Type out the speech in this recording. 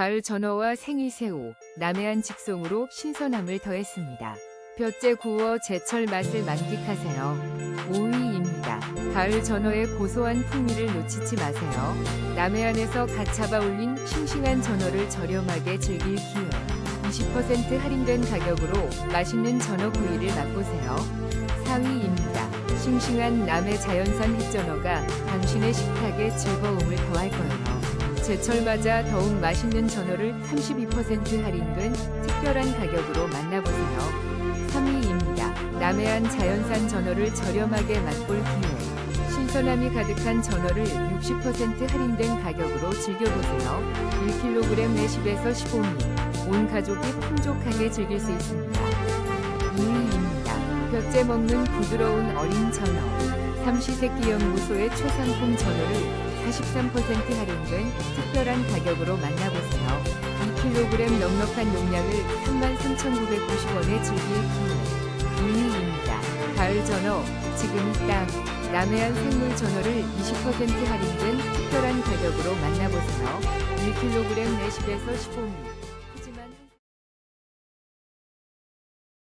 가을 전어와 생이새우, 남해안 직송으로 신선함을 더했습니다. 볕째 구워 제철 맛을 만끽하세요. 5위입니다. 가을 전어의 고소한 풍미를 놓치지 마세요. 남해안에서 갓 잡아 올린 싱싱한 전어를 저렴하게 즐길 기회. 20% 할인된 가격으로 맛있는 전어 구이를 맛보세요. 4위입니다. 싱싱한 남해 자연산 햇전어가 당신의 식탁에 즐거움을 더할. 제철 맞아 더욱 맛있는 전어를 32% 할인된 특별한 가격으로 만나보세요. 3위입니다. 남해안 자연산 전어를 저렴하게 맛볼 기회. 신선함이 가득한 전어를 60% 할인된 가격으로 즐겨보세요. 1kg 내 10에서 15미. 온 가족이 풍족하게 즐길 수 있습니다. 2위입니다. 볕째 먹는 부드러운 어린 전어. 삼시세끼 연구소의 최상품 전어를 43% 할인된 특별한 가격으로 만나보세요. 2kg 넉넉한 용량을 33,990원에 즐길 기회. 2위입니다. 가을 전어, 지금 땅, 남해안 생물 전어를 20% 할인된 특별한 가격으로 만나보세요. 1kg 내 10에서 15미.